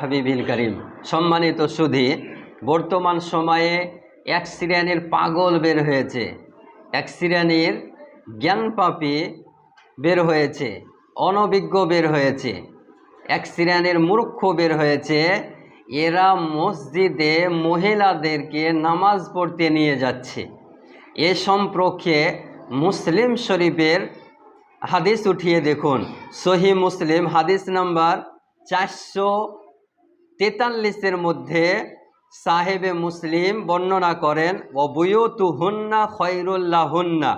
হাবিবিল করিম। সম্মানিত সুধী, বর্তমান সময়ে এক শ্রেণির পাগল বের হয়েছে। এক শ্রেণির জ্ঞানপাপী বের হয়েছে, অনভিজ্ঞ বের হয়েছে। এক শ্রেণির মূর্খ বের হয়েছে, এরা মসজিদে মহিলাদেরকে নামাজ পড়তে নিয়ে যাচ্ছে। এ সম্পর্কে মুসলিম শরীফের হাদিস উঠিয়ে দেখুন। সহি মুসলিম হাদিস নাম্বার চারশো তেতাল্লিশের মধ্যে সাহেবে মুসলিম বর্ণনা করেন অবয়তু হুন্না খৈরুল্লাহ হুন্না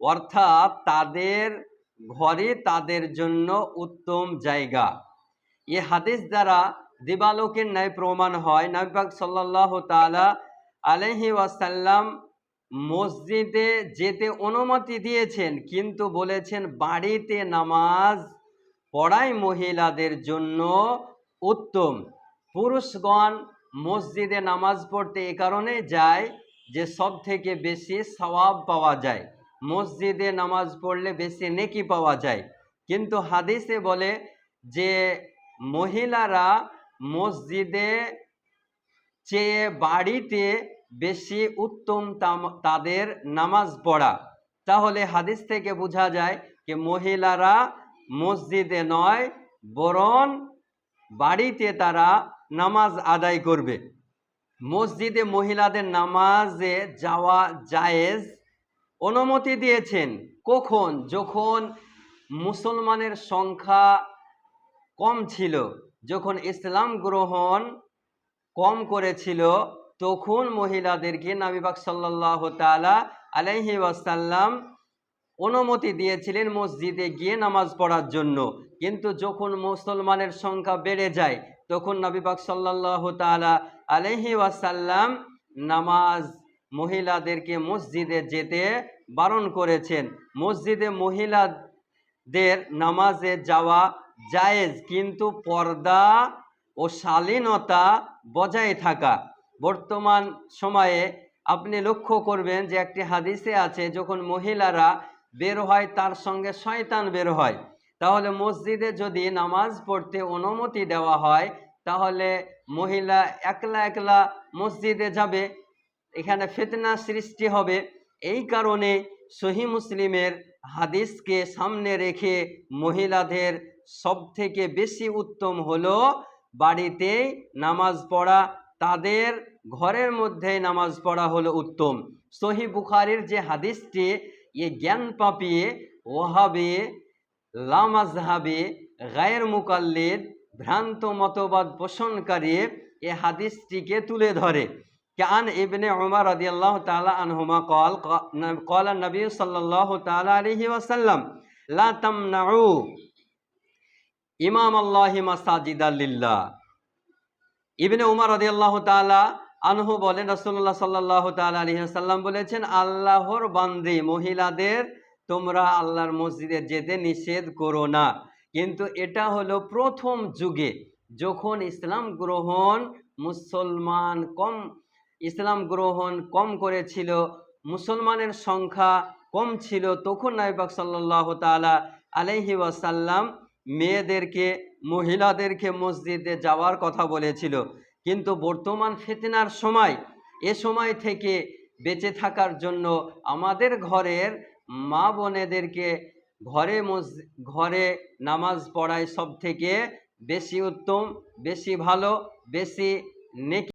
অর্থাৎ তাদের ঘরে তাদের জন্য উত্তম জায়গা। এ হাদিস দ্বারা দিবালোকের ন্যায় প্রমাণ হয়। নবাক সাল্লাহ তালা আলহি ওয়াসাল্লাম মসজিদে যেতে অনুমতি দিয়েছেন, কিন্তু বলেছেন বাড়িতে নামাজ পড়াই মহিলাদের জন্য উত্তম। পুরুষগণ মসজিদে নামাজ পড়তে এ কারণে যায় যে সব থেকে বেশি সওয়াব পাওয়া যায়। মসজিদে নামাজ পড়লে বেশি নেকি পাওয়া যায়। কিন্তু হাদিসে বলে যে মহিলারা মসজিদে চেয়ে বাড়িতে বেশি উত্তম তাম- তাদের নামাজ পড়া। তাহলে হাদিস থেকে বোঝা যায় যে মহিলারা মসজিদে নয়, বরং বাড়িতে তারা নামাজ আদায় করবে। মসজিদে মহিলাদের নামাজে যাওয়া জায়েজ অনুমতি দিয়েছেন। কখন? যখন মুসলমানের সংখ্যা কম ছিল, যখন ইসলাম গ্রহণ কম করেছিল তখন মহিলাদেরকে নাবিবাক সাল্লাহ তালা আলাইহি ওয়াসাল্লাম অনুমতি দিয়েছিলেন মসজিদে গিয়ে নামাজ পড়ার জন্য। কিন্তু যখন মুসলমানের সংখ্যা বেড়ে যায়, তখন নবীবাক সাল্লাহ তালা আলহি ওয়াসাল্লাম নামাজ মহিলাদেরকে মসজিদে যেতে বারণ করেছেন। মসজিদে মহিলাদের নামাজে যাওয়া জায়েজ, কিন্তু পর্দা ও শালীনতা বজায় থাকা। বর্তমান সময়ে আপনি লক্ষ্য করবেন যে একটি হাদিসে আছে, যখন মহিলারা বের হয় তার সঙ্গে শয়তান বের হয়। তাহলে মসজিদে যদি নামাজ পড়তে অনুমতি দেওয়া হয়, তাহলে মহিলা একলা একলা মসজিদে যাবে, এখানে ফিতনা সৃষ্টি হবে। এই কারণে সহি মুসলিমের হাদিসকে সামনে রেখে মহিলাদের সব থেকে বেশি উত্তম হলো বাড়িতেই নামাজ পড়া তাদের ঘরের মধ্যে নামাজ পড়া হলো উত্তম। সহি বুখারির যে হাদিসটি, এ জ্ঞান পাপিয়ে ওহাবে লামাজহাবে গায়ের মুকাল্লের ভ্রান্ত মতবাদ পোষণকারী এ হাদিসটিকে তুলে ধরে। কান ইবনে উমার আল্লাহ তালা আনহুমা কল কল নবী সাল্লাহ তাআলা আলহি ওয়াসাল্লাম, লা তামনাউ ইমাম আল্লাহ মাসাজিদ আল্লাহ ইবনে উমর রাদিয়াল্লাহু তাআলা আনহু বলেন, রাসূলুল্লাহ সাল্লাল্লাহু তাআলা আলাইহি ওয়াসাল্লাম বলেছেন, আল্লাহর বান্দি, মহিলাদের তোমরা আল্লাহর মসজিদে যেতে নিষেধ করো না। কিন্তু এটা হলো প্রথম যুগে যখন ইসলাম গ্রহণ মুসলমান কম, ইসলাম গ্রহণ কম করেছিল, মুসলমানের সংখ্যা কম ছিল, তখন নাইবাক সাল্লাহ তালা আলহি ওয়াসাল্লাম মেয়েদেরকে মহিলাদেরকে মসজিদে যাওয়ার কথা বলেছিল। কিন্তু বর্তমান ফেতনার সময়, এ সময় থেকে বেঁচে থাকার জন্য আমাদের ঘরের মা বোনেদেরকে ঘরে ঘরে নামাজ পড়ায় সব থেকে বেশি উত্তম, বেশি ভালো, বেশি নেকি